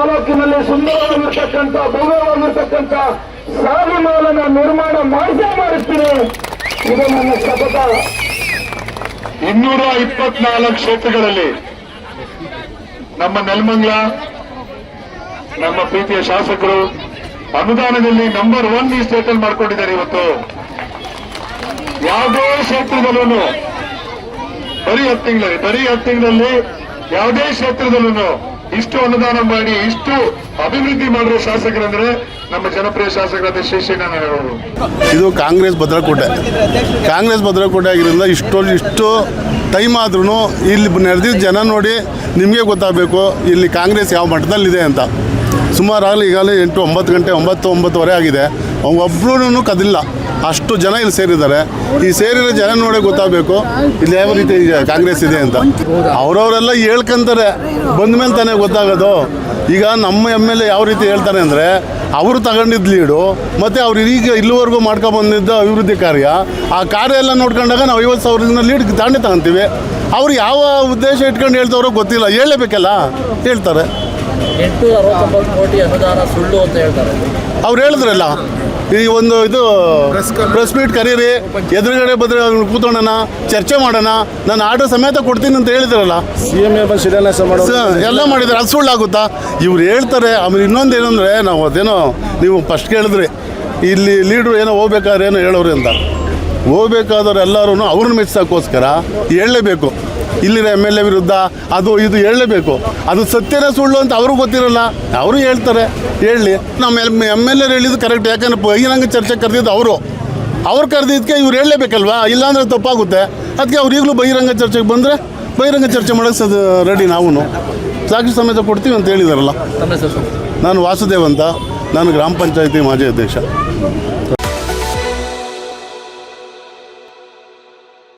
ತಾಲೂಕಿನಲ್ಲಿ ಸುಂದರವಾಗಿರ್ತಕ್ಕಂಥ ಭವ್ಯವಾಗಿರ್ತಕ್ಕಂಥ ಸಾಲಿಮಾಲನ ನಿರ್ಮಾಣ ಮಾಡಿಸೇ ಮಾಡುತ್ತೀನಿ ಇದು ನನ್ನ ಸತತ ಇನ್ನೂರ ಇಪ್ಪತ್ನಾಲ್ಕು ಕ್ಷೇತ್ರಗಳಲ್ಲಿ ನಮ್ಮ ನೆಲಮಂಗ್ಲ, ನಮ್ಮ ಪ್ರೀತಿಯ ಶಾಸಕರು ಅನುದಾನದಲ್ಲಿ ನಂಬರ್ ಒನ್ ಈ ಸ್ಟೇಟ್ ಅಲ್ಲಿ ಮಾಡ್ಕೊಂಡಿದ್ದಾರೆ ಇವತ್ತು. ಯಾವುದೇ ಕ್ಷೇತ್ರದಲ್ಲೂ ಬರೀ ಹತ್ತು ತಿಂಗಳಲ್ಲಿ, ಬರೀ ಹತ್ತು ತಿಂಗಳಲ್ಲಿ ಯಾವುದೇ ಕ್ಷೇತ್ರದಲ್ಲೂ ಇಷ್ಟು ಅನುದಾನ ಮಾಡಿ, ಇಷ್ಟು ಅಭಿವೃದ್ಧಿ ಮಾಡಿರೋ ಶಾಸಕರಂದ್ರೆ ನಮ್ಮ ಜನಪ್ರಿಯ ಶಾಸಕರಾದ ಹೇಳೋರು ಇದು ಕಾಂಗ್ರೆಸ್ ಭದ್ರಕೋಟೆ. ಕಾಂಗ್ರೆಸ್ ಭದ್ರಕೋಟೆ ಆಗಿರೋದ್ರಿಂದ ಇಷ್ಟು ಇಷ್ಟು ಟೈಮ್ ಆದ್ರೂ ಇಲ್ಲಿ ನಡೆದಿದ್ದ ಜನ ನೋಡಿ ನಿಮಗೆ ಗೊತ್ತಾಗಬೇಕು, ಇಲ್ಲಿ ಕಾಂಗ್ರೆಸ್ ಯಾವ ಮಟ್ಟದಲ್ಲಿದೆ ಅಂತ. ಸುಮಾರಾಗಲಿ ಈಗಾಗಲೇ ಎಂಟು, ಒಂಬತ್ತು ಗಂಟೆ, ಒಂಬತ್ತು, ಒಂಬತ್ತುವರೆ ಆಗಿದೆ. ಒಬ್ಬರೂ ಕದಿಲ್ಲ. ಅಷ್ಟು ಜನ ಇಲ್ಲಿ ಸೇರಿದ್ದಾರೆ. ಈ ಸೇರಿರೋ ಜನ ನೋಡೇ ಗೊತ್ತಾಗಬೇಕು ಇಲ್ಲಿ ಯಾವ ರೀತಿ ಕಾಂಗ್ರೆಸ್ ಇದೆ ಅಂತ. ಅವರವರೆಲ್ಲ ಹೇಳ್ಕಂತಾರೆ. ಬಂದ ಮೇಲೆ ತಾನೇ ಗೊತ್ತಾಗೋದು. ಈಗ ನಮ್ಮ ಎಂ ಎಲ್ ಎ ಯಾವ ರೀತಿ ಹೇಳ್ತಾರೆ ಅಂದರೆ ಅವರು ತಗೊಂಡಿದ್ದ ಲೀಡು ಮತ್ತು ಅವ್ರು ಈಗ ಇಲ್ಲಿವರೆಗೂ ಮಾಡ್ಕೊಂಡು ಬಂದಿದ್ದ ಅಭಿವೃದ್ಧಿ ಕಾರ್ಯ ಆ ಕಾರ್ಯ ಎಲ್ಲ ನೋಡ್ಕೊಂಡಾಗ ನಾವು ಐವತ್ತು ದಿನ ಲೀಡ್ ತಾಂಡೆ ತಗೊಂತೀವಿ. ಅವ್ರು ಯಾವ ಉದ್ದೇಶ ಇಟ್ಕೊಂಡು ಹೇಳ್ತವ್ರೋ ಗೊತ್ತಿಲ್ಲ. ಹೇಳಲೇಬೇಕಲ್ಲ? ಹೇಳ್ತಾರೆ. ಎಂಟುನೂರ ಅರವತ್ತೊಂಬತ್ತು ಕೋಟಿ ಅನುದಾನ ಸುಳ್ಳು ಅಂತ ಹೇಳ್ತಾರೆ. ಅವ್ರು ಹೇಳಿದ್ರಲ್ಲ. ಈ ಒಂದು ಇದು ಪ್ರೆಸ್ ಮೀಟ್ ಕರೀರಿ. ಎದುರುಗಡೆ ಬದ್ರ ಕೂತ್ಕೊಳ್ಳೋಣ ಚರ್ಚೆ ಮಾಡೋಣ. ನಾನು ಆರ್ಡರ್ ಸಮೇತ ಕೊಡ್ತೀನಿ ಅಂತ ಹೇಳಿದ್ರಲ್ಲ. ಸಿ ಎಂ ಬಂದು ಶಿಲಾನ್ಯಾಸ ಮಾಡೋ ಸ- ಎಲ್ಲ ಮಾಡಿದ್ರೆ ಅದು ಸುಳ್ಳಾಗುತ್ತಾ ಇವ್ರು ಹೇಳ್ತಾರೆ ಆಮೇಲೆ ಇನ್ನೊಂದು ಏನಂದರೆ ನಾವು ಅದೇನೋ ನೀವು ಫಸ್ಟ್ ಕೇಳಿದ್ರಿ. ಇಲ್ಲಿ ಲೀಡ್ರು ಏನೋ ಹೋಗ್ಬೇಕಾದ್ರೆ ಏನೋ ಹೇಳೋರು ಅಂತ. ಹೋಗ್ಬೇಕಾದವ್ರು ಎಲ್ಲರೂ ಅವ್ರನ್ನ ಮೆಚ್ಚೋಕ್ಕೋಸ್ಕರ ಹೇಳಲೇಬೇಕು. ಇಲ್ಲಿನ ಎಂ ಎಲ್ ಎ ವಿರುದ್ಧ ಅದು ಇದು ಹೇಳಲೇಬೇಕು. ಅದು ಸತ್ಯನ ಸುಳ್ಳು ಅಂತ ಅವರು ಗೊತ್ತಿರಲ್ಲ ಅವರು ಹೇಳ್ತಾರೆ. ಹೇಳಿ ನಮ್ಮ ಎಂ ಎಂ ಎಲ್ ಎರ್ ಹೇಳಿದ್ದು ಕರೆಕ್ಟ್ ಯಾಕಂದ್ರೆ ಬಹಿರಂಗ ಚರ್ಚೆ ಕರೆದಿದ್ದು ಅವರು. ಅವ್ರು ಕರೆದಿದ್ದಕ್ಕೆ ಇವ್ರು ಹೇಳಲೇಬೇಕಲ್ವಾ? ಇಲ್ಲಾಂದ್ರೆ ತಪ್ಪಾಗುತ್ತೆ. ಅದಕ್ಕೆ ಅವ್ರು ಈಗಲೂ ಬಹಿರಂಗ ಚರ್ಚೆಗೆ ಬಂದರೆ ಬಹಿರಂಗ ಚರ್ಚೆ ಮಾಡೋಕ್ಕೆ ಸದ ರೆಡಿ ನಾವು ಸಾಕ್ಷಿ ಸಮೇತ ಕೊಡ್ತೀವಿ ಅಂತ ಹೇಳಿದಾರಲ್ಲ. ನಾನು ವಾಸುದೇವ್ ಅಂತ. ನಾನು ಗ್ರಾಮ ಪಂಚಾಯತಿ ಮಾಜಿ ಅಧ್ಯಕ್ಷ.